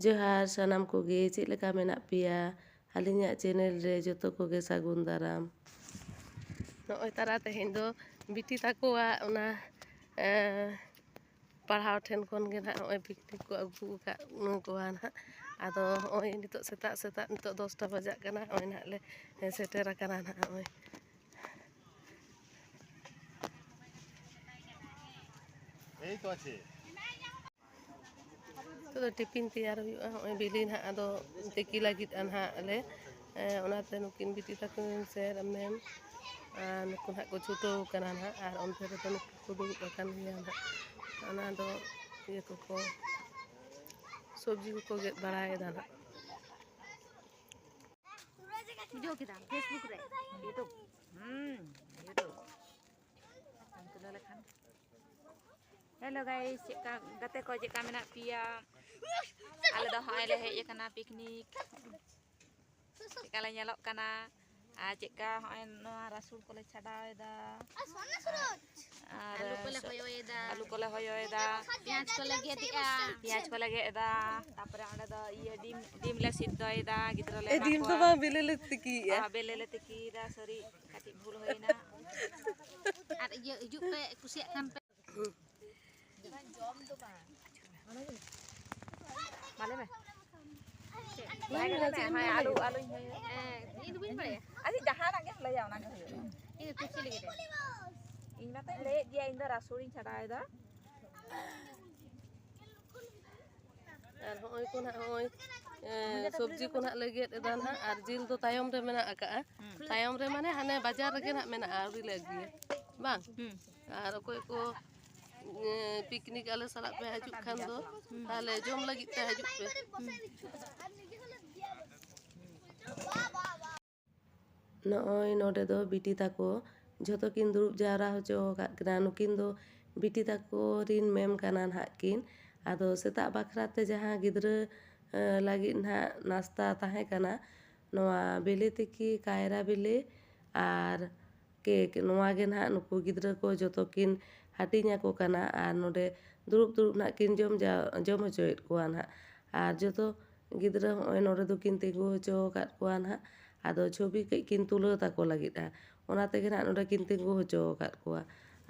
ᱡᱚᱦᱟᱨ ᱥᱟᱱᱟᱢ ᱠᱚᱜᱮ ᱪᱮᱫ ᱞᱮᱠᱟ ᱢᱮᱱᱟᱜ ᱯᱮᱭᱟ ᱟᱹᱞᱤᱧᱟᱜ ᱪᱮᱱᱮᱞ ᱨᱮ ᱡᱚᱛᱚ ᱠᱚᱜᱮ ᱥᱟᱹᱜᱩᱱ ᱫᱟᱨᱟᱢ ᱱᱚᱜᱼᱚᱭ ᱛᱟᱨᱟ ᱛᱮᱦᱮᱧ ᱫᱚ ᱵᱤᱴᱤ ᱛᱟᱠᱚᱣᱟᱜ ᱚᱱᱟ ᱯᱟᱲᱦᱟᱣ ᱴᱷᱮᱱ ᱠᱷᱚᱱ ᱜᱮ ᱱᱟᱦᱟᱜ ᱱᱚᱜᱼᱚᱭ ᱯᱤᱠᱱᱤᱠ ᱠᱚ ᱟᱹᱜᱩ ᱟᱠᱟᱫ ᱠᱚᱣᱟ ᱱᱟᱦᱟᱜ ᱟᱫᱚ ᱱᱚᱜᱼᱚᱭ ᱱᱤᱛᱚᱜ ᱥᱮᱛᱟᱜ ᱥᱮᱛᱟᱜ ᱱᱤᱛᱚᱜ ᱫᱚᱥᱴᱟ ᱵᱟᱡᱟᱜ ᱠᱟᱱᱟ ᱱᱚᱜᱼᱚᱭ ᱱᱟᱦᱟᱜ ᱞᱮ ᱥᱮᱴᱮᱨ ᱟᱠᱟᱱᱟ ᱱᱟᱦᱟᱜ ᱱᱚᱜᱼᱚᱭ এই তো আছে ᱱᱤᱛᱚᱜ ᱫᱚ ᱴᱤᱯᱤᱱ ᱛᱮᱭᱟᱨ ᱦᱩᱭᱩᱜᱼᱟ ᱱᱚᱜᱼᱚᱭ ᱵᱤᱞᱤ ᱱᱟᱦᱟᱜ ᱟᱫᱚ ᱛᱤᱠᱤ ᱞᱟᱹᱜᱤᱫ ᱱᱟᱦᱟᱜ ᱞᱮ ᱚᱱᱟᱛᱮ ᱱᱩᱠᱤᱱ ᱵᱤᱴᱤ ᱛᱟᱹᱠᱤᱱ ᱥᱮ ᱢᱮᱢ ᱟᱨ ᱱᱩᱠᱩ ᱱᱟᱦᱟᱜ ᱠᱚ ᱪᱷᱩᱴᱟᱹᱣ ᱠᱟᱱᱟ ᱱᱟᱦᱟᱜ ᱟᱨ ᱚᱱᱛᱮ ᱨᱮᱫᱚ ᱱᱩᱠᱩ ᱠᱚ ᱫᱩᱲᱩᱵ ᱟᱠᱟᱱ ᱜᱮᱭᱟ ᱱᱟᱦᱟᱜ ᱚᱱᱟ ᱫᱚ ᱤᱭᱟᱹ ᱠᱚᱠᱚ ᱥᱚᱵᱽᱡᱤ ᱠᱚᱠᱚ ᱜᱮᱫ ᱵᱟᱲᱟᱭᱮᱫᱟ ᱱᱟᱦᱟᱜ ᱵᱩᱡᱷᱟᱹᱣ ᱠᱮᱫᱟᱢ ᱯᱷᱮᱥᱵᱩᱠ ᱨᱮ ᱤᱭᱩᱴᱩᱵᱽ ᱦᱩᱸ ᱤᱭᱩᱴᱩᱵᱽ ᱟᱢ ᱛᱩᱞᱟᱹᱣ ᱞᱮᱠᱷᱟᱱ ᱦᱮᱞᱳ ᱜᱟᱭᱥ ᱪᱮᱫᱠᱟ ᱜᱟᱛᱮ ᱠᱚ ᱪᱮᱫᱠᱟ ᱢᱮᱱᱟᱜ ᱯᱮᱭᱟ Ala dah hai leh ye ya piknik. Sekala nyelok kana. Ajek ah, ka hai no ah, rasul kole chada eda. Asana suruj. Alu kole hoyo eda. Alu kole hoyo eda. Piyaj kole ge eda. Tapra ana da ye dim gitu eh, dim le siddo eda gitro le. Dim to ba belele tiki. Ya? Ah belele tiki da sori kati bhul hoyna. Ar ye pe kusiak kampe. Jangan hmm. jom tuh ba. ᱵᱟᱲᱟᱭᱟ ᱟᱨ ᱡᱟᱦᱟᱱᱟᱜ ᱜᱮᱢ ᱞᱟᱹᱭᱟ ᱚᱱᱟᱜᱮ ᱦᱩᱭᱩᱜᱼᱟ ᱤᱧ ᱫᱚ ᱠᱩᱥᱤ ᱞᱟᱹᱜᱤᱫ ᱤᱧ ᱢᱟᱛᱚᱧ ᱞᱟᱹᱭᱮᱫ ᱜᱮᱭᱟ ᱤᱧ ᱫᱚ ᱨᱟᱥᱩᱲᱤᱧ ᱪᱷᱟᱰᱟᱣᱮᱫᱟ ᱟᱨ ᱦᱚᱸᱜᱼᱚᱭ ᱠᱚ ᱱᱟᱜ ᱦᱚᱸᱜᱼᱚᱭ ᱥᱚᱵᱽᱡᱤ ᱠᱚ ᱱᱟᱜ ᱞᱮ ᱜᱮᱫ ᱮᱫᱟ ᱱᱟᱜ ᱟᱨ ᱡᱤᱞ ᱫᱚ ᱛᱟᱭᱚᱢ ᱨᱮ ᱢᱮᱱᱟᱜ ᱟᱠᱟᱜᱼᱟ ᱛᱟᱭᱚᱢ ᱨᱮ ᱢᱟᱱᱮ ᱦᱟᱱᱮ ᱵᱟᱡᱟᱨ ᱨᱮᱜᱮ ᱱᱟᱜ ᱢᱮᱱᱟᱜᱼᱟ ᱟᱹᱣᱨᱤ ᱞᱮ ᱟᱹᱜᱩᱭᱟ ᱵᱟᱝ ᱟᱨ ᱚᱠᱚᱭ ᱠᱚ ᱯᱤᱠᱱᱤᱠ ᱟᱞᱮ ᱥᱟᱞᱟᱜ ᱯᱮ ᱦᱤᱡᱩᱜ ᱠᱷᱟᱱ ᱫᱚ ᱛᱟᱦᱞᱮ ᱡᱚᱢ ᱞᱟᱹᱜᱤᱫ ᱛᱮ ᱦᱤᱡᱩᱜ ᱯᱮ ᱱᱚᱜᱼᱚᱭ ᱱᱚᱰᱮ ᱫᱚ ᱵᱤᱴᱤ ᱛᱟᱠᱚ ᱡᱷᱚᱛᱚ ᱠᱤᱱ ᱫᱩᱲᱩᱵ ᱡᱟᱣᱨᱟ ᱦᱚᱪᱚ ᱟᱠᱟᱫ ᱠᱤᱱᱟ ᱱᱩᱠᱤᱱ ᱫᱚ ᱵᱤᱴᱤ ᱛᱟᱠᱚ ᱨᱤᱱ ᱢᱮᱢ ᱠᱟᱱᱟ ᱱᱟᱦᱟᱜ ᱠᱤᱱ ᱟᱫᱚ ᱥᱮᱛᱟᱜ ᱵᱟᱠᱷᱨᱟᱛᱮ ᱡᱟᱦᱟᱸ ᱜᱤᱫᱽᱨᱟᱹ ᱞᱟᱹᱜᱤᱫ ᱱᱟᱦᱟᱜ ᱱᱟᱥᱛᱟ ᱛᱟᱦᱮᱸ ᱠᱟᱱᱟ ᱱᱚᱣᱟ ᱵᱤᱞᱤ ᱛᱤᱠᱤ ᱠᱟᱭᱨᱟ ᱵᱤᱞᱤ ᱟᱨ ᱠᱮᱠ ᱱᱚᱣᱟ ᱜᱮ ᱱᱟᱦᱟᱜ ᱱᱩᱠᱩ ᱜᱤᱫᱽᱨᱟᱹ ᱠᱚ ᱡᱚᱛᱚ ᱠᱤᱱ ᱦᱟᱹᱴᱤᱧ ᱟᱠᱚ ᱠᱟᱱᱟ ᱟᱨ ᱱᱚᱰᱮ ᱫᱩᱲᱩᱵ ᱫᱩᱲᱩᱵ ᱱᱟᱜ ᱠᱤᱱ ᱡᱚᱢ ᱡᱚᱢ ᱦᱚᱪᱚᱭᱮᱫ ᱠᱚᱣᱟ ᱱᱟᱦᱟᱜ ᱟᱨ ᱡᱚᱛᱚ ᱜᱤᱫᱽᱨᱟᱹ ᱦᱚᱸᱜᱼᱚᱭ ᱱᱚᱰᱮ ᱫᱚᱠᱤᱱ ᱛᱤᱸᱜᱩ ᱦᱚᱪᱚ ᱟᱠᱟᱫ ᱠᱚᱣᱟ ᱱᱟᱦᱟᱜ ᱟᱫᱚ ᱪᱷᱚᱵᱤ ᱠᱟᱹᱡ ᱠᱤᱱ ᱛᱩᱞᱟᱹᱣ ᱛᱟᱠᱚ ᱞᱟᱹᱜᱤᱫᱼᱟ ᱚᱱᱟ ᱛᱮᱜᱮ ᱱᱟᱦᱟᱜ ᱱᱚᱰᱮ ᱠᱤᱱ ᱛᱤᱸᱜᱩ ᱦᱚᱪᱚ ᱟᱠᱟᱫ ᱠᱚᱣᱟ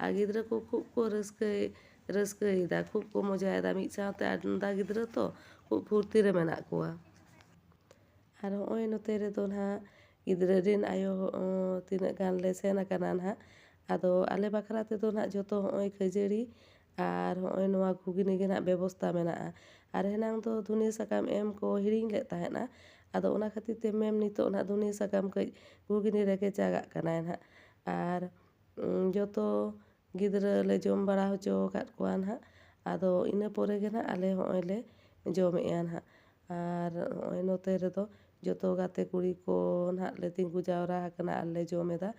ᱟᱨ ᱜᱤᱫᱽᱨᱟᱹ ᱠᱚ ᱠᱷᱩᱵ ᱠᱚ ᱨᱟᱹᱥᱠᱟᱹᱭ ᱨᱟᱹᱥᱠᱟᱹᱭᱮᱫᱟ ᱠᱷᱩᱵ ᱠᱚ ᱢᱚᱡᱟᱭᱮᱫᱟ ᱢᱤᱫ ᱥᱟᱶᱛᱮ ᱟᱢᱫᱟ ᱜᱤᱫᱽᱨᱟᱹ ᱛᱚ ᱠᱷᱩᱵ ᱯᱷᱩᱨᱛᱤ ᱨᱮ ᱢᱮᱱᱟᱜ ᱠᱚᱣᱟ ᱟᱨ ᱦᱚᱸᱜᱼᱚᱭ ᱱᱚᱛᱮ ᱨᱮᱫᱚ ᱱᱟᱦᱟᱜ ᱜᱤᱫᱽᱨᱟᱹ ᱨᱮᱱ ᱟᱭᱳ ᱛᱤᱱᱟᱹᱜ ᱜᱟᱱ ᱞᱮ ᱥᱮᱱ ᱟᱠᱟᱱᱟ ᱱᱟᱦᱟᱜ ᱟᱫᱚ ᱟᱞᱮ ᱵᱟᱠᱷᱨᱟ ᱛᱮᱫᱚ ᱱᱟᱦᱟᱜ ᱡᱚᱛᱚ ᱦᱚᱸᱜᱼᱚᱭ ᱠᱷᱟᱹᱡᱟᱹᱲᱤ ᱟᱨ ᱦᱚᱸᱜᱼᱚᱭ ᱱᱚᱣᱟ ᱜᱷᱩᱜᱽᱱᱤ ᱜᱮ ᱱᱟᱦᱟᱜ ᱵᱮᱵᱚᱥᱛᱟ ᱢᱮᱱᱟᱜᱼᱟ ᱟᱨ ᱦᱮᱱᱟᱝ ᱫᱚ ᱫᱷᱩᱱᱤᱭᱟᱹ ᱥᱟᱠᱟᱢ ᱮᱢ ᱠᱚ ᱦᱤᱲᱤᱧ ᱞᱮᱫ ᱛᱟᱦᱮᱱᱟ ᱟᱫᱚ ᱚᱱᱟ ᱠᱷᱟᱹᱛᱤᱨ ᱛᱮ ᱢᱮᱢ ᱱᱤᱛᱚᱜ ᱱᱟᱦᱟᱜ ᱫᱷᱩᱱᱤᱭᱟᱹ ᱥᱟᱠᱟᱢ ᱠᱟᱹᱡ ᱜᱷᱩᱜᱽᱱᱤ ᱨᱮ ᱠᱮᱪᱟᱜᱟᱜ ᱠᱟᱱᱟᱭ ᱱᱟᱦᱟᱜ ᱟᱨ ᱡᱚᱛᱚ ᱜᱤᱫᱽᱨᱟᱹ ᱞᱮ ᱡᱚᱢ ᱵᱟᱲᱟ ᱦᱚᱪᱚ ᱟᱠᱟᱫ ᱠᱚᱣᱟ ᱱᱟᱦᱟᱜ ᱟᱫᱚ ᱤᱱᱟᱹ ᱯᱚᱨᱮ ᱜᱮ ᱱᱟᱦᱟᱜ ᱟᱞᱮ ᱦᱚᱸᱜᱼᱚᱭ ᱞᱮ ᱡᱚᱢᱮᱜᱼᱟ ᱱᱟᱦᱟᱜ ᱟᱨ ᱦᱚᱸᱜᱼᱚᱭ ᱱᱚᱛᱮ ᱨᱮᱫᱚ ᱡᱚᱛᱚ ᱜᱟᱛᱮ ᱠᱩᱲᱤ ᱠᱚ ᱱᱟᱦᱟᱜ ᱞᱮ ᱛᱤᱸᱜᱩ ᱡᱟᱣᱨᱟ ᱟᱠᱟᱱᱟ ᱟᱨ ᱞᱮ ᱡᱚᱢᱮᱫᱟ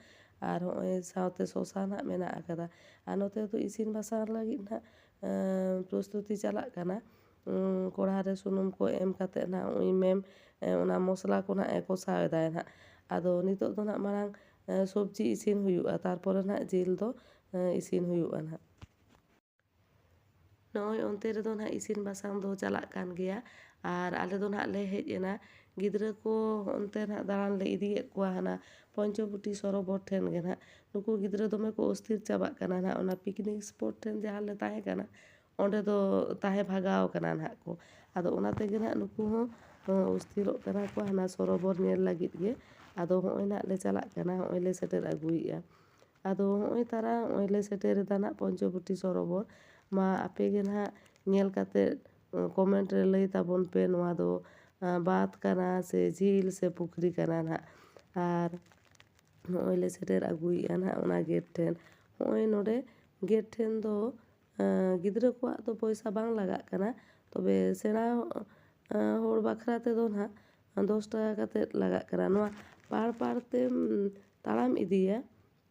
ᱟᱨ ᱦᱚᱸᱜᱼᱚᱭ ᱥᱟᱶᱛᱮ শসা ᱱᱟᱦᱟᱜ ᱢᱮᱱᱟᱜ ᱟᱠᱟᱫᱟ ᱟᱨ ᱱᱚᱛᱮ ᱫᱚ ᱤᱥᱤᱱ ᱵᱟᱥᱟᱝ ᱞᱟᱹᱜᱤᱫ ᱱᱟᱦᱟᱜ ᱯᱨᱚᱥᱛᱩᱛᱤ ᱪᱟᱞᱟᱜ ᱠᱟᱱᱟ ᱠᱚᱲᱦᱟ ᱨᱮ ᱥᱩᱱᱩᱢ ᱠᱚ ᱮᱢ ᱠᱟᱛᱮᱫ ᱱᱟᱦᱟᱜ ᱱᱚᱜᱼᱚᱭ ᱢᱮᱢ ᱚᱱᱟ ᱢᱚᱥᱞᱟ ᱠᱚ ᱱᱟᱦᱟᱜ ᱮ ᱠᱚᱥᱟᱣ ᱮᱫᱟᱭ ᱱᱟᱦᱟᱜ ᱟᱫᱚ ᱱᱤᱛᱚᱜ ᱫᱚ ᱱᱟᱦᱟᱜ ᱢᱟᱲᱟᱝ ᱥᱚᱵᱽᱡᱤ ᱤᱥᱤᱱ ᱦᱩᱭᱩᱜᱼᱟ ᱛᱟᱨᱯᱚᱨᱮ ᱱᱟᱦᱟᱜ ᱡᱤᱞ ᱫᱚ ᱤᱥᱤᱱ ᱦᱩᱭᱩᱜᱼᱟ ᱱᱟᱦᱟᱜ ᱱᱚᱜᱼᱚᱭ ᱚᱱᱛᱮ ᱨᱮᱫᱚ ᱱᱟᱦᱟᱜ ᱤᱥᱤᱱ ᱵᱟᱥᱟᱝ ᱫᱚ ᱪᱟᱞᱟᱜ ᱠᱟᱱ ᱜᱮᱭᱟ ᱟᱨ ᱟᱞᱮ ᱫᱚ ᱱᱟᱦᱟᱜ ᱞᱮ ᱦᱮᱡ ᱮᱱᱟ ᱜᱤᱫᱽᱨᱟᱹ ko ᱚᱱᱛᱮ ᱱᱟᱦᱟᱜ ᱫᱟᱬᱟᱱ ᱞᱮ ᱤᱫᱤᱭᱮᱫ ᱠᱚᱣᱟ ᱦᱟᱱᱟ ᱯᱚᱧᱪᱚᱵᱚᱴᱤ ᱥᱚᱨᱳᱵᱚᱨ ᱴᱷᱮᱱ ᱜᱮ ᱱᱟᱦᱟᱜ ᱱᱩᱠᱩ ᱜᱤᱫᱽᱨᱟᱹ ᱫᱚᱢᱮ ᱠᱚ ᱚᱥᱛᱷᱤᱨ ᱪᱟᱵᱟᱜ ᱠᱟᱱᱟ ᱱᱟᱦᱟᱜ ᱚᱱᱟ ᱯᱤᱠᱱᱤᱠ ᱥᱯᱚᱴ ᱴᱷᱮᱱ ᱡᱟᱦᱟᱸ ᱞᱮ ᱛᱟᱦᱮᱸ ᱠᱟᱱᱟ ᱚᱸᱰᱮ ᱫᱚ ᱛᱟᱦᱮᱸ ᱵᱷᱟᱜᱟᱣ ᱠᱟᱱᱟ ᱱᱟᱦᱟᱜ ᱠᱚ ᱟᱫᱚ ᱚᱱᱟ ᱛᱮᱜᱮ ᱱᱟᱦᱟᱜ ᱱᱩᱠᱩ ᱦᱚᱸ ᱚᱥᱛᱷᱤᱨᱚᱜ ᱠᱟᱱᱟ ᱠᱚ ᱦᱟᱱᱟ ᱥᱚᱨᱳᱵᱚᱨ ᱧᱮᱞ ᱞᱟᱹᱜᱤᱫ ᱜᱮ ᱟᱫᱚ ᱦᱚᱸᱜᱼᱚᱭ ᱱᱟᱦᱟᱜ ᱞᱮ ᱪᱟᱞᱟᱜ ᱠᱟᱱᱟ ᱦᱚᱸᱜᱼᱚᱭ ᱞᱮ ᱥᱮᱴᱮᱨ ᱟᱹᱜᱩᱭᱮᱜᱼᱟ ᱟᱫᱚ ᱦᱚᱸᱜᱼᱚᱭ ᱛᱟᱨᱟ ᱦᱚᱸᱜᱼᱚᱭ ᱞᱮ ᱥᱮᱴᱮᱨᱮᱫᱟ ᱱᱟᱦᱟᱜ ᱯᱚᱧᱪᱚᱵᱚᱴᱤ ᱥᱚᱨᱳᱵᱚᱨ ᱢᱟ ᱟᱯᱮ ᱜᱮ ᱱᱟᱦᱟᱜ ᱧᱮᱞ ᱠᱟᱛᱮᱫ ᱠᱚᱢᱮᱱᱴ ᱨᱮ ᱞᱟᱹᱭ ᱛᱟᱵᱚᱱ ᱯᱮ ᱱᱚᱣᱟ ᱫᱚ ᱵᱟᱸᱫᱽ ᱠᱟᱱᱟ ᱥᱮ ᱡᱷᱤᱞ ᱥᱮ ᱯᱩᱠᱷᱨᱤ ᱠᱟᱱᱟ ᱱᱟᱦᱟᱜ ᱟᱨ ᱱᱚᱜᱼᱚᱭ ᱞᱮ ᱥᱮᱴᱮᱨ ᱟᱹᱜᱩᱭᱮᱜᱼᱟ ᱱᱟᱦᱟᱜ ᱚᱱᱟ ᱜᱮᱴ ᱴᱷᱮᱱ ᱦᱚᱸᱜᱼᱚᱭ ᱱᱚᱰᱮ ᱜᱮᱴ ᱴᱷᱮᱱ ᱫᱚ ᱜᱤᱫᱽᱨᱟᱹ ᱠᱚᱣᱟᱜ ᱫᱚ ᱯᱚᱭᱥᱟ ᱵᱟᱝ ᱞᱟᱜᱟᱜ ᱠᱟᱱᱟ ᱛᱚᱵᱮ ᱥᱮᱬᱟ ᱦᱚᱲ ᱵᱟᱠᱷᱨᱟ ᱛᱮᱫᱚ ᱱᱟᱦᱟᱜ ᱫᱚᱥ ᱴᱟᱠᱟ ᱠᱟᱛᱮᱫ ᱞᱟᱜᱟᱜ ᱠᱟᱱᱟ ᱱᱚᱣᱟ ᱯᱟᱲ ᱯᱟᱲ ᱛᱮᱢ ᱛᱟᱲᱟᱢ ᱤᱫᱤᱭᱟ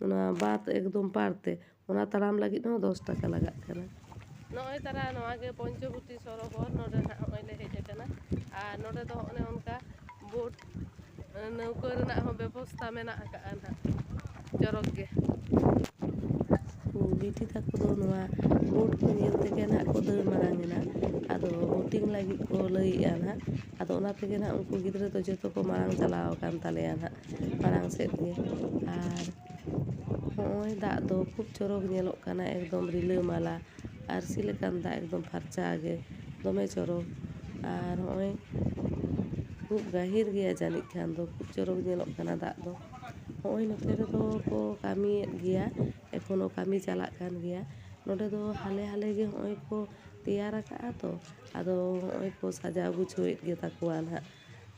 ᱚᱱᱟ ᱵᱟᱸᱫᱽ ᱮᱠᱫᱚᱢ ᱯᱟᱲ ᱛᱮ ᱚᱱᱟ ᱛᱟᱲᱟᱢ ᱞᱟᱹᱜᱤᱫ ᱦᱚᱸ ᱫᱚᱥ ᱴᱟᱠᱟ ᱞᱟᱜᱟᱜ ᱠᱟᱱᱟ ᱱᱚᱜᱼᱚᱭ ᱛᱟᱨᱟ ᱱᱚᱣᱟ ᱜᱮ ᱯᱚᱧᱪᱚᱵᱚᱴᱤ ᱥᱚᱨᱳᱵᱚᱨ ᱱᱚᱰᱮ ᱱᱟᱦᱟᱜ ᱱᱚᱜᱼᱚᱭ ᱞᱮ ᱦᱮᱡ ᱠᱟᱱᱟ ᱟᱨ ᱱᱚᱰᱮ ᱫᱚ ᱚᱱᱮ ᱚᱱᱠᱟ ᱵᱳᱴ ᱱᱟᱹᱣᱠᱟᱹ ᱨᱮᱱᱟᱜ ᱦᱚᱸ ᱵᱮᱵᱚᱥᱛᱷᱟ ᱢᱮᱱᱟᱜ ᱟᱠᱟᱫᱼᱟ ᱱᱟᱜ ᱪᱚᱨᱚᱠ ᱜᱮ ᱵᱤᱴᱤ ᱛᱟᱠᱚ ᱫᱚ ᱱᱚᱣᱟ ᱵᱳᱴ ᱠᱚ ᱧᱮᱞ ᱛᱮᱜᱮ ᱱᱟᱜ ᱠᱚ ᱫᱟᱹᱲ ᱢᱟᱲᱟᱝ ᱮᱱᱟ ᱟᱫᱚ ᱵᱳᱴᱤᱝ ᱞᱟᱹᱜᱤᱫ ᱠᱚ ᱞᱟᱹᱭᱮᱫᱼᱟ ᱱᱟᱜ ᱟᱫᱚ ᱚᱱᱟ ᱛᱮᱜᱮ ᱱᱟᱜ ᱩᱱᱠᱩ ᱜᱤᱫᱽᱨᱟᱹ ᱫᱚ ᱡᱚᱛᱚ ᱠᱚ ᱢᱟᱲᱟᱝ ᱪᱟᱞᱟᱣ ᱟᱠᱟᱱ ᱛᱟᱞᱮᱭᱟ ᱱᱟᱜ ᱢᱟᱲᱟᱝ ᱥᱮᱫ ᱜᱮ ᱟᱨ ᱱᱚᱜᱼᱚᱭ ᱫᱟᱜ ᱫᱚ ᱠᱷᱩᱵ ᱪᱚᱨᱚᱠ ᱧᱮᱞᱚᱜ ᱠᱟᱱᱟ ᱮᱠᱫᱚᱢ ᱨᱤᱞᱟᱹᱢᱟᱞᱟ ᱟᱨᱥᱤ ᱞᱮᱠᱟᱱ ᱫᱟᱜ ᱮᱠᱫᱚᱢ ᱯᱷᱟᱨᱪᱟ ᱜᱮ ᱫᱚᱢᱮ ᱪᱚᱨᱚᱠ ᱟᱨ ᱦᱚᱸᱜᱼᱚᱭ ᱠᱷᱩᱵ ᱜᱟᱹᱦᱤᱨ ᱜᱮᱭᱟ ᱡᱟᱹᱱᱤᱡ ᱠᱷᱟᱱ ᱫᱚ ᱠᱷᱩᱵ ᱪᱚᱨᱚᱠ ᱧᱮᱞᱚᱜ ᱠᱟᱱᱟ ᱫᱟᱜ ᱫᱚ ᱦᱚᱸᱜᱼᱚᱭ ᱱᱚᱛᱮ ᱨᱮᱫᱚ ᱠᱚ ᱠᱟᱹᱢᱤᱭᱮᱫ ᱜᱮᱭᱟ ᱮᱠᱷᱚᱱᱳ ᱠᱟᱹᱢᱤ ᱪᱟᱞᱟᱜ ᱠᱟᱱ ᱜᱮᱭᱟ ᱱᱚᱰᱮ ᱫᱚ ᱦᱟᱞᱮ ᱦᱟᱞᱮ ᱜᱮ ᱦᱚᱸᱜᱼᱚᱭ ᱠᱚ ᱛᱮᱭᱟᱨ ᱟᱠᱟᱜᱼᱟ ᱛᱚ ᱟᱫᱚ ᱦᱚᱸᱜᱼᱚᱭ ᱠᱚ ᱥᱟᱡᱟᱣ ᱜᱩᱪᱷᱟᱹᱣᱮᱫ ᱜᱮᱛᱟ ᱠᱚᱣᱟ ᱱᱟᱦᱟᱜ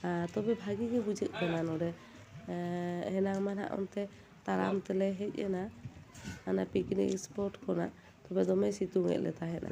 ᱟᱨ ᱛᱚᱵᱮ ᱵᱷᱟᱜᱤ ᱜᱮ ᱵᱩᱡᱷᱟᱹᱜ ᱠᱟᱱᱟ ᱱᱚᱰᱮ ᱦᱮᱱᱟᱝ ᱢᱟ ᱱᱟᱦᱟᱜ ᱚᱱᱛᱮ ᱛᱟᱲᱟᱢ ᱛᱮᱞᱮ ᱦᱮᱡ ᱮᱱᱟ ᱦᱟᱱᱟ ᱯᱤᱠᱱᱤᱠ ᱥᱯᱚᱴ ᱠᱷᱚᱱᱟᱜ ᱛᱚᱵᱮ ᱫᱚᱢᱮ ᱥᱤᱛᱩᱝ ᱮᱫ ᱞᱮ ᱛᱟᱦᱮᱱᱟ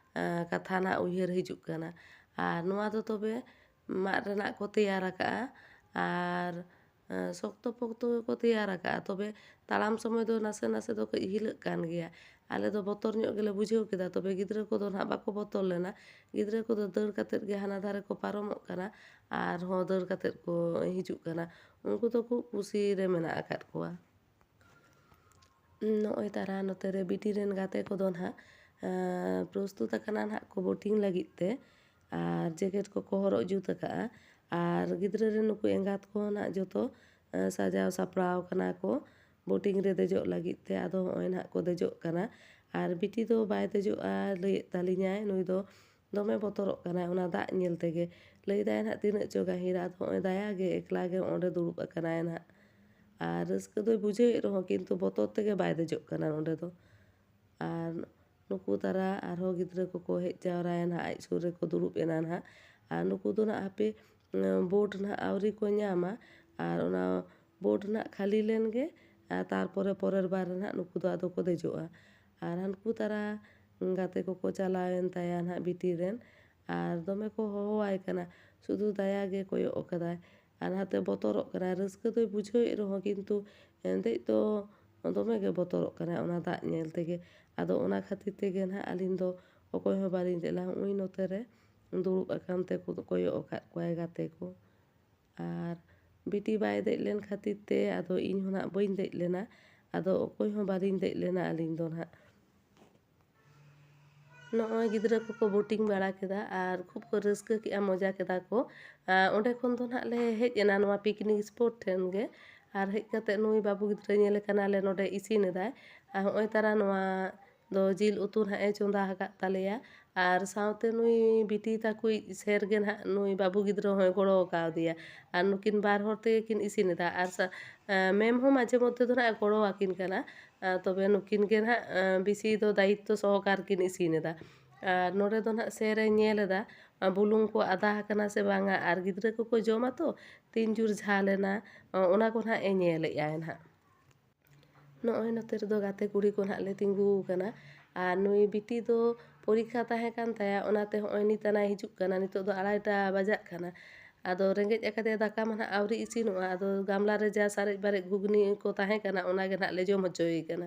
ᱠᱟᱛᱷᱟ ᱱᱟᱦᱟᱜ ᱩᱭᱦᱟᱹᱨ ᱦᱤᱡᱩᱜ ᱠᱟᱱᱟ ᱟᱨ ᱱᱚᱣᱟ ᱫᱚ ᱛᱚᱵᱮ ᱢᱟᱫ ᱨᱮᱱᱟᱜ ᱠᱚ ᱛᱮᱭᱟᱨ ᱟᱠᱟᱜᱼᱟ ᱟᱨ ᱥᱚᱠᱛᱚ ᱯᱚᱠᱛᱚ ᱜᱮᱠᱚ ᱛᱮᱭᱟᱨ ᱟᱠᱟᱜᱼᱟ ᱛᱚᱵᱮ ᱛᱟᱲᱟᱢ ᱥᱚᱢᱚᱭ ᱫᱚ ᱱᱟᱥᱮ ᱱᱟᱥᱮ ᱫᱚ ᱠᱟᱹᱡ ᱦᱤᱞᱟᱹᱜ ᱠᱟᱱ ᱜᱮᱭᱟ ᱟᱞᱮ ᱫᱚ ᱵᱚᱛᱚᱨ ᱧᱚᱜ ᱜᱮᱞᱮ ᱵᱩᱡᱷᱟᱹᱣ ᱠᱮᱫᱟ ᱛᱚᱵᱮ ᱜᱤᱫᱽᱨᱟᱹ ᱠᱚᱫᱚ ᱱᱟᱦᱟᱜ ᱵᱟᱠᱚ ᱵᱚᱛᱚᱨ ᱞᱮᱱᱟ ᱜᱤᱫᱽᱨᱟᱹ ᱠᱚᱫᱚ ᱫᱟᱹᱲ ᱠᱟᱛᱮᱫ ᱜᱮ ᱦᱟᱱᱟ ᱫᱷᱟᱨᱮ ᱠᱚ ᱯᱟᱨᱚᱢᱚᱜ ᱠᱟᱱᱟ ᱟᱨᱦᱚᱸ ᱫᱟᱹᱲ ᱠᱟᱛᱮᱫ ᱠᱚ ᱦᱤᱡᱩᱜ ᱠᱟᱱᱟ ᱩᱱᱠᱩ ᱫᱚ ᱠᱷᱩᱵ ᱠᱩᱥᱤ ᱨᱮ ᱢᱮᱱᱟᱜ ᱟᱠᱟᱫ ᱠᱚᱣᱟ ᱱᱚᱜᱼᱚᱭ ᱛᱟᱨᱟ ᱱᱚᱛᱮ ᱨᱮ ᱵᱤᱴᱤ ᱨᱮᱱ ᱜᱟᱛᱮ ᱠᱚᱫᱚ ᱱᱟᱦᱟᱜ ᱯᱨᱚᱥᱛᱩᱛ ᱟᱠᱟᱱᱟ ᱱᱟᱦᱟᱜ ᱠᱚ ᱵᱳᱴᱤᱝ ᱞᱟᱹᱜᱤᱫ ᱛᱮ ᱟᱨ ᱡᱮᱠᱮᱴ ᱠᱚᱠᱚ ᱦᱚᱨᱚᱜ ᱡᱩᱛ ᱟᱠᱟᱜᱼᱟ ᱟᱨ ᱜᱤᱫᱽᱨᱟᱹ ᱨᱮᱱ ᱱᱩᱠᱩ ᱮᱸᱜᱟᱛ ᱠᱚᱦᱚᱸ ᱱᱟᱦᱟᱜ ᱡᱚᱛᱚ ᱥᱟᱡᱟᱣ ᱥᱟᱯᱲᱟᱣ ᱠᱟᱱᱟ ᱠᱚ ᱵᱳᱴᱤᱝ ᱨᱮ ᱫᱮᱡᱚᱜ ᱞᱟᱹᱜᱤᱫ ᱛᱮ ᱟᱫᱚ ᱦᱚᱸᱜᱼᱚᱭ ᱱᱟᱦᱟᱜ ᱠᱚ ᱫᱮᱡᱚᱜ ᱠᱟᱱᱟ ᱟᱨ ᱵᱤᱴᱤ ᱫᱚ ᱵᱟᱭ ᱫᱮᱡᱚᱜᱼᱟ ᱞᱟᱹᱭᱮᱫ ᱛᱟᱹᱞᱤᱧᱟᱭ ᱱᱩᱭ ᱫᱚ ᱫᱚᱢᱮ ᱵᱚᱛᱚᱨᱚᱜ ᱠᱟᱱᱟᱭ ᱚᱱᱟ ᱫᱟᱜ ᱧᱮᱞ ᱛᱮᱜᱮ ᱞᱟᱹᱭᱫᱟᱭ ᱱᱟᱦᱟᱜ ᱛᱤᱱᱟᱹᱜ ᱪᱚ ᱜᱟᱹᱦᱤᱨ ᱟᱫᱚ ᱦᱚᱸᱜᱼᱚᱭ ᱫᱟᱭᱟᱜᱮ ᱮᱠᱞᱟ ᱜᱮ ᱚᱸᱰᱮ ᱫᱩᱲᱩᱵ ᱟᱠᱟᱱᱟᱭ ᱱᱟᱦᱟᱜ ᱟᱨ ᱨᱟᱹᱥᱠᱟᱹ ᱫᱚᱭ ᱵᱩᱡᱷᱟᱹᱣᱮᱫ ᱨᱮᱦᱚᱸ ᱠᱤᱱᱛᱩ ᱵᱚᱛᱚᱨ ᱛᱮᱜᱮ ᱵᱟᱭ ᱫᱮᱡᱚᱜ ᱠᱟᱱᱟ ᱱᱚᱸᱰᱮ ᱫᱚ ᱟᱨ ᱱᱩᱠᱩ ᱛᱟᱨᱟ ᱟᱨᱦᱚᱸ ᱜᱤᱫᱽᱨᱟᱹ ᱠᱚᱠᱚ ᱦᱮᱡ ᱡᱟᱣᱨᱟᱭᱮᱱᱟ ᱟᱡ ᱥᱩᱨ ᱨᱮᱠᱚ ᱫᱩᱲᱩᱵ ᱮᱱᱟ ᱱᱟᱦᱟᱜ ᱟᱨ ᱱᱩᱠᱩ ᱫᱚ ᱱᱟᱦᱟᱜ ᱦᱟᱯᱮ ᱵᱳᱴ ᱱᱟᱦᱟᱜ ᱟᱹᱣᱨᱤ ᱠᱚ ᱧᱟᱢᱟ ᱟᱨ ᱚᱱᱟ ᱵᱳᱴ ᱱᱟᱦᱟᱜ ᱠᱷᱟᱹᱞᱤ ᱞᱮᱱᱜᱮ ᱛᱟᱨᱯᱚᱨᱮ ᱯᱚᱨᱮᱨ ᱵᱟᱨ ᱱᱟᱦᱟᱜ ᱱᱩᱠᱩ ᱫᱚ ᱟᱫᱚ ᱠᱚ ᱫᱮᱡᱚᱜᱼᱟ ᱟᱨ ᱦᱟᱱᱠᱩ ᱛᱟᱨᱟ ᱜᱟᱛᱮ ᱠᱚᱠᱚ ᱪᱟᱞᱟᱣᱮᱱ ᱛᱟᱭᱟ ᱱᱟᱦᱟᱜ ᱵᱤᱴᱤ ᱨᱮᱱ ᱟᱨ ᱫᱚᱢᱮ ᱠᱚ ᱦᱚᱦᱚᱣᱟᱭ ᱠᱟᱱᱟ ᱥᱩᱫᱷᱩ ᱫᱟᱭᱟ ᱜᱮ ᱠᱚᱭᱚᱜ ᱟᱠᱟᱫᱟᱭ ᱟᱨ ᱱᱟᱛᱮ ᱵᱚᱛᱚᱨᱚᱜ ᱠᱟᱱᱟᱭ ᱨᱟᱹᱥᱠᱟᱹ ᱫᱚᱭ ᱵᱩᱡᱷᱟᱹᱣᱮᱫ ᱨᱮᱦᱚᱸ ᱠᱤᱱᱛᱩ ᱫᱮᱡ ᱫᱚ ᱫᱚᱢᱮ ᱜᱮ ᱵᱚᱛᱚᱨᱚᱜ ᱠᱟᱱᱟᱭ ᱚᱱᱟ ᱫᱟᱜ ᱧᱮᱞ ᱛᱮᱜᱮ ᱟᱫᱚ ᱚᱱᱟ ᱠᱷᱟᱹᱛᱤᱨ ᱛᱮᱜᱮ ᱱᱟᱦᱟᱜ ᱟᱹᱞᱤᱧ ᱫᱚ ᱚᱠᱚᱭ ᱦᱚᱸ ᱵᱟᱹᱞᱤᱧ ᱫᱮᱡ ᱞᱮᱱᱟ ᱦᱚᱸᱜᱼᱚᱭ ᱱᱚᱛᱮ ᱨᱮ ᱫᱩᱲᱩᱵ ᱟᱠᱟᱱ ᱛᱮᱠᱚ ᱠᱚᱭᱚᱜ ᱟᱠᱟᱫ ᱠᱚᱣᱟᱭ ᱜᱟᱛᱮ ᱠᱚ ᱟᱨ ᱵᱤᱴᱤ ᱵᱟᱭ ᱫᱮᱡ ᱞᱮᱱ ᱠᱷᱟᱹᱛᱤᱨ ᱛᱮ ᱟᱫᱚ ᱤᱧ ᱦᱚᱸ ᱱᱟᱜ ᱵᱟᱹᱧ ᱫᱮᱡ ᱞᱮᱱᱟ ᱟᱫᱚ ᱚᱠᱚᱭ ᱦᱚᱸ ᱵᱟᱹᱞᱤᱧ ᱫᱮᱡ ᱞᱮᱱᱟ ᱟᱹᱞᱤᱧ ᱫᱚ ᱱᱟᱦᱟᱜ ᱱᱚᱜᱼᱚᱭ ᱜᱤᱫᱽᱨᱟᱹ ᱠᱚᱠᱚ ᱵᱳᱴᱤᱝ ᱵᱟᱲᱟ ᱠᱮᱫᱟ ᱟᱨ ᱠᱷᱩᱵ ᱠᱚ ᱨᱟᱹᱥᱠᱟᱹ ᱠᱮᱜᱼᱟ ᱢᱚᱡᱟ ᱠᱮᱫᱟ ᱠᱚ ᱚᱸᱰᱮ ᱠᱷᱚᱱ ᱫᱚ ᱱᱟᱦᱟᱜ ᱞᱮ ᱦᱮᱡ ᱮᱱᱟ ᱱᱚᱣᱟ ᱯᱤᱠᱱᱤᱠ ᱥᱯᱚᱴ ᱴᱷᱮᱱ ᱜᱮ ᱟᱨ ᱦᱮᱡ ᱠᱟᱛᱮᱫ ᱱᱩᱭ ᱵᱟᱹᱵᱩ ᱜᱤᱫᱽᱨᱟᱹ ᱧᱮᱞᱮ ᱠᱟᱱᱟᱞᱮ ᱱᱚᱰᱮ ᱤᱥᱤᱱ ᱮᱫᱟᱭ ᱟᱨ ᱦᱚᱸᱜᱼᱚᱭ ᱛᱟᱨᱟ ᱱᱚᱣᱟ ᱫᱚ ᱡᱤᱞ ᱩᱛᱩ ᱱᱟᱦᱟᱜ ᱮ ᱪᱚᱸᱫᱟ ᱟᱠᱟᱫ ᱛᱟᱞᱮᱭᱟ ᱟᱨ ᱥᱟᱶᱛᱮ ᱱᱩᱭ ᱵᱤᱴᱤ ᱛᱟᱠᱚᱭᱤᱡ ᱥᱮᱨ ᱜᱮ ᱱᱟᱦᱟᱜ ᱱᱩᱭ ᱵᱟᱹᱵᱩ ᱜᱤᱫᱽᱨᱟᱹ ᱦᱚᱸᱭ ᱜᱚᱲᱚ ᱠᱟᱣᱫᱮᱭᱟ ᱟᱨ ᱱᱩᱠᱤᱱ ᱵᱟᱨ ᱦᱚᱲ ᱛᱮᱜᱮ ᱠᱤᱱ ᱤᱥᱤᱱ ᱮᱫᱟ ᱟᱨ ᱢᱮᱢ ᱦᱚᱸ ᱢᱟᱡᱷᱮ ᱢᱚᱫᱽᱫᱷᱮ ᱫᱚ ᱱᱟᱦᱟᱜ ᱜᱚᱲᱚ ᱟᱹᱠᱤᱱ ᱠᱟᱱᱟ ᱛᱚᱵᱮ ᱱᱩᱠᱤᱱ ᱜᱮ ᱱᱟᱦᱟᱜ ᱵᱮᱥᱤ ᱫᱚ ᱫᱟᱭᱤᱛᱛᱚ ᱥᱚᱦᱚᱠᱟᱨ ᱠᱤᱱ ᱤᱥᱤᱱ ᱮᱫᱟ ᱟᱨ ᱱᱚᱰᱮ ᱫᱚ ᱱᱟᱦᱟᱜ ᱥᱮᱨ ᱮ ᱧᱮᱞ ᱮᱫᱟ ᱵᱩᱞᱩᱝ ᱠᱚ ᱟᱫᱟ ᱟᱠᱟᱱᱟ ᱥᱮ ᱵᱟᱝᱟ ᱟᱨ ᱜᱤᱫᱽᱨᱟᱹ ᱠᱚᱠᱚ ᱡᱚᱢᱟ ᱛᱚ ᱛᱤᱱ ᱡᱳᱨ ᱡᱷᱟᱞ ᱮᱱᱟ ᱚᱱᱟ ᱠᱚ ᱱᱟᱦᱟᱜ ᱮ ᱧᱮᱞᱮᱫᱼᱟᱭ ᱱᱟᱦᱟᱜ ᱱᱚᱜᱼᱚᱭ ᱱᱚᱛᱮ ᱨᱮᱫᱚ ᱜᱟᱛᱮ ᱠᱩᱲᱤ ko ᱱᱟᱦᱟᱜ ᱞᱮ ᱛᱤᱸᱜᱩ ᱟᱠᱟᱱᱟ ᱟᱨ ᱱᱩᱭ ᱵᱤᱴᱤ ᱫᱚ ᱯᱚᱨᱤᱠᱠᱷᱟ ᱛᱟᱦᱮᱸ ᱠᱟᱱ ᱛᱟᱭᱟ ᱚᱱᱟᱛᱮ ᱦᱚᱸᱜᱼᱚᱭ ᱱᱤᱛ ᱟᱱᱟᱭ ᱦᱤᱡᱩᱜ ᱠᱟᱱᱟ ᱱᱤᱛᱚᱜ ᱫᱚ ᱟᱲᱟᱭᱴᱟ ᱵᱟᱡᱟᱜ ᱠᱟᱱᱟ ᱟᱫᱚ ᱨᱮᱸᱜᱮᱡ ᱟᱠᱟᱫᱮᱭᱟ ᱫᱟᱠᱟ ᱢᱟ ᱱᱟᱦᱟᱜ ᱟᱹᱣᱨᱤ ᱤᱥᱤᱱᱚᱜᱼᱟ ᱟᱫᱚ ᱜᱟᱢᱞᱟ ᱨᱮ ᱡᱟ ᱥᱟᱨᱮᱡ ᱵᱟᱨᱮᱡ ᱜᱷᱩᱜᱽᱱᱤ ᱠᱚ ᱛᱟᱦᱮᱸ ᱠᱟᱱᱟ ᱚᱱᱟᱜᱮ ᱱᱟᱦᱟᱜ ᱞᱮ ᱡᱚᱢ ᱦᱚᱪᱚᱭᱮ ᱠᱟᱱᱟ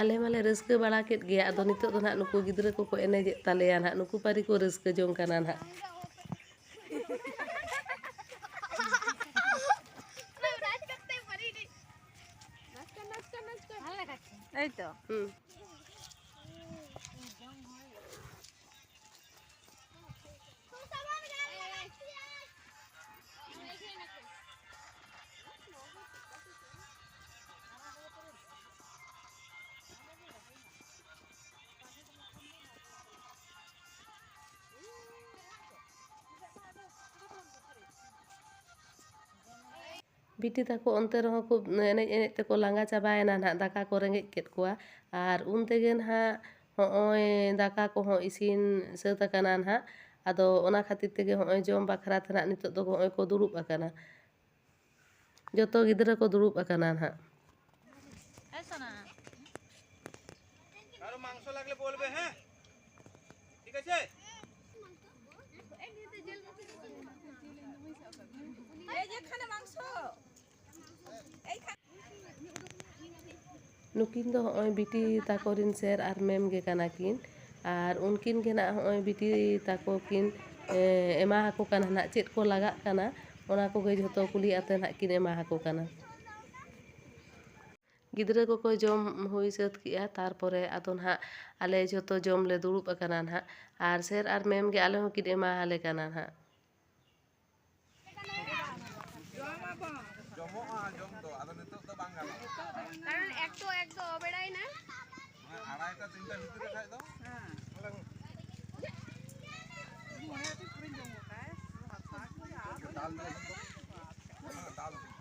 ᱟᱞᱮ ᱢᱟᱞᱮ ᱨᱟᱹᱥᱠᱟᱹ ᱵᱟᱲᱟ ᱠᱮᱫ ᱜᱮᱭᱟ ᱟᱫᱚ ᱱᱤᱛᱚᱜ ᱫᱚ ᱱᱟᱦᱟᱜ ᱱᱩᱠᱩ ᱜᱤᱫᱽᱨᱟᱹ ᱠᱚᱠᱚ ᱮᱱᱮᱡᱮᱫ ᱛᱟᱞᱮᱭᱟ ᱱᱟᱦᱟᱜ ᱱᱩᱠᱩ ᱯᱟᱹᱨᱤ ᱠᱚ ᱨᱟᱹᱥᱠᱟᱹ ᱡᱚᱝ ᱠᱟᱱᱟ ᱱᱟᱦᱟᱜ এই তো হুম ᱵᱤᱴᱤ ᱛᱟᱠᱚ ᱚᱱᱛᱮ ᱨᱮᱦᱚᱸ ᱠᱚ ᱮᱱᱮᱡ ᱮᱱᱮᱡ ᱛᱮᱠᱚ ᱞᱟᱸᱜᱟ ᱪᱟᱵᱟᱭᱮᱱᱟ ᱱᱟᱦᱟᱜ ᱫᱟᱠᱟ ᱠᱚ ᱨᱮᱸᱜᱮᱡ ᱠᱮᱫ ᱠᱚᱣᱟ ᱟᱨ ᱩᱱ ᱛᱮᱜᱮ ᱱᱟᱦᱟᱜ ᱦᱚᱜᱼᱚᱭ ᱫᱟᱠᱟ ᱠᱚᱦᱚᱸ ᱤᱥᱤᱱ ᱥᱟᱹᱛ ᱟᱠᱟᱱᱟ ᱱᱟᱦᱟᱜ ᱟᱫᱚ ᱚᱱᱟ ᱠᱷᱟᱹᱛᱤᱨ ᱛᱮᱜᱮ ᱦᱚᱜᱼᱚᱭ ᱡᱚᱢ ᱵᱟᱠᱷᱨᱟ ᱛᱮ ᱱᱟᱦᱟᱜ ᱱᱤᱛᱚᱜ ᱫᱚ ᱦᱚᱜᱼᱚᱭ ᱠᱚ ᱫᱩᱲᱩᱵ ᱟᱠᱟᱱᱟ ᱡᱚᱛᱚ ᱜᱤᱫᱽᱨᱟᱹ ᱠᱚ ᱫᱩᱲᱩᱵ ᱟᱠᱟᱱᱟ ᱱᱟᱦᱟᱜ ᱱᱩᱠᱤᱱ ᱫᱚ ᱦᱚᱸᱜᱼᱚᱭ ᱵᱤᱴᱤ ᱛᱟᱠᱚ ᱨᱤᱱ ᱥᱮᱨ ᱟᱨ ᱢᱮᱢ ᱜᱮ ᱠᱟᱱᱟ ᱠᱤᱱ ᱟᱨ ᱩᱱᱠᱤᱱ ᱜᱮ ᱱᱟᱜ ᱦᱚᱸᱜᱼᱚᱭ ᱵᱤᱴᱤ ᱛᱟᱠᱚ ᱠᱤᱱ ᱮᱢᱟ ᱟᱠᱚ ᱠᱟᱱᱟ ᱱᱟᱜ ᱪᱮᱫ ᱠᱚ ᱞᱟᱜᱟᱜ ᱠᱟᱱᱟ ᱚᱱᱟ ᱠᱚᱜᱮ ᱡᱷᱚᱛᱚ ᱠᱩᱞᱤ ᱟᱛᱮ ᱱᱟᱜ ᱠᱤᱱ ᱮᱢᱟ ᱟᱠᱚ ᱠᱟᱱᱟ ᱜᱤᱫᱽᱨᱟᱹ ᱠᱚᱠᱚ ᱡᱚᱢ ᱦᱩᱭ ᱥᱟᱹᱛ ᱠᱮᱜᱼᱟ ᱛᱟᱨᱯᱚᱨᱮ ᱟᱫᱚ ᱱᱟᱦᱟᱜ ᱟᱞᱮ ᱡᱷᱚᱛᱚ ᱡᱚᱢ ᱞᱮ ᱫᱩᱲᱩᱵ ᱟᱠᱟᱱᱟ ᱱᱟᱦᱟᱜ ᱟᱨ ᱥᱮᱨ ᱟᱨ ᱢᱮᱢ ᱜᱮ ᱟᱞᱮ ᱦᱚᱸᱠᱤᱱ ᱮᱢᱟ ᱟᱞᱮ ᱠᱟᱱᱟ ᱱᱟᱦᱟᱜ ᱡᱚᱢᱚᱜᱼᱟ ᱡᱚᱢ ᱫᱚ ᱟᱫᱚ ᱱᱤᱛᱚᱜ ᱫᱚ ᱵᱟᱝ ᱜᱟᱱᱚᱜᱼᱟ কারণ এক তো এক তো বেড়াই না আড়াইটা তিনটা ভিতরে খাই দাও ডাল দাও হ্যাঁ, ডাল দিই।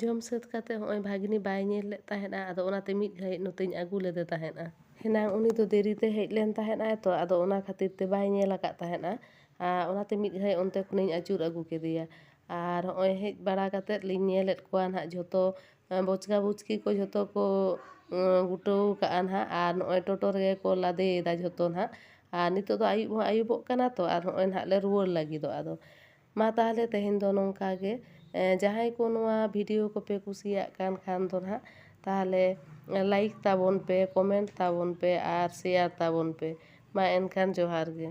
ᱡᱚᱢ ᱥᱟᱹᱛ ᱠᱟᱛᱮ ᱦᱚᱸᱜᱼᱚᱭ ᱵᱷᱟᱜിᱱᱤ ᱵᱟᱭ ᱧᱮᱞ ᱞᱮᱫ ᱛᱟᱦᱮᱸᱫᱼᱟ ᱟᱫᱚ ᱚᱱᱟᱛᱮ ᱢᱤᱫ ᱜᱷᱟᱹᱲᱤᱡ ᱱᱚᱛᱮᱧ ᱟᱹᱜᱩ ᱞᱮᱫᱮ ᱛᱟᱦᱮᱸᱫᱼᱟ ᱦᱮᱱᱟᱝ ᱩᱱᱤ ᱫᱚ ᱫᱮᱨᱤᱛᱮ ᱦᱮᱡ ᱞᱮᱱ ᱛᱟᱦᱮᱸᱫᱼᱟᱭ ᱛᱚ ᱟᱫᱚ ᱚᱱᱟ ᱠᱷᱟᱹᱛᱤᱨ ᱛᱮ ᱵᱟᱭ ᱧᱮᱞ ᱟᱠᱟᱫ ᱛᱟᱦᱮᱸᱫᱼᱟ ᱟᱨ ᱚᱱᱟᱛᱮ ᱢᱤᱫ ᱜᱷᱟᱹᱲᱤᱡ ᱚᱱᱛᱮ ᱠᱷᱚᱱᱤᱧ ᱟᱹᱪᱩᱨ ᱟᱹᱜᱩ ᱠᱮᱫᱮᱭᱟ ᱟᱨ ᱦᱚᱸᱜᱼᱚᱭ ᱦᱮᱡ ᱵᱟᱲᱟ ᱠᱟᱛᱮᱫ ᱞᱤᱧ ᱧᱮᱞᱮᱫ ᱠᱚᱣᱟ ᱱᱟᱦᱟᱜ ᱡᱷᱚᱛᱚ ᱵᱚᱪᱠᱟ ᱵᱚᱪᱠᱤ ᱠᱚ ᱡᱷᱚᱛᱚ ᱠᱚ ᱜᱩᱴᱟᱹᱣ ᱠᱟᱜᱼᱟ ᱱᱟᱦᱟᱜ ᱟᱨ ᱱᱚᱜᱼᱚᱭ ᱴᱳᱴᱳ ᱨᱮᱜᱮ ᱠᱚ ᱞᱟᱫᱮᱭᱮᱫᱟ ᱡᱷᱚᱛᱚ ᱱᱟᱦᱟᱜ ᱟᱨ ᱱᱤᱛᱚᱜ ᱫᱚ ᱟᱹᱭᱩᱵ ᱦᱚᱸ ᱟᱹᱭᱩᱵᱚᱜ ᱠᱟᱱᱟ ᱛᱚ ᱟᱨ ᱦᱚᱸᱜᱼᱚᱭ ᱱᱟᱦᱟᱜ ᱞᱮ ᱨᱩᱣᱟᱹᱲ ᱞᱟᱹᱜᱤᱫᱚᱜ ᱟᱫᱚ ᱢᱟ ᱛᱟᱦᱚᱞᱮ ᱛᱮᱦᱮᱧ ᱫᱚ ᱱᱚᱝᱠᱟ ᱜᱮ ᱡᱟᱦᱟᱸᱭ ᱠᱚ ᱱᱚᱣᱟ ᱵᱷᱤᱰᱤᱭᱳ ᱠᱚᱯᱮ ᱠᱩᱥᱤᱭᱟᱜ ᱠᱟᱱ ᱠᱷᱟᱱ ᱫᱚ ᱱᱟᱦᱟᱜ ᱛᱟᱦᱚᱞᱮ ᱞᱟᱭᱤᱠ ᱛᱟᱵᱚᱱ ᱯᱮ ᱠᱚᱢᱮᱱᱴ ᱛᱟᱵᱚᱱ ᱯᱮ ᱟᱨ ᱥᱮᱭᱟᱨ ᱛᱟᱵᱚᱱ ᱯᱮ ᱢᱟ ᱮᱱᱠᱷᱟᱱ ᱡᱚᱦᱟᱨ ᱜᱮ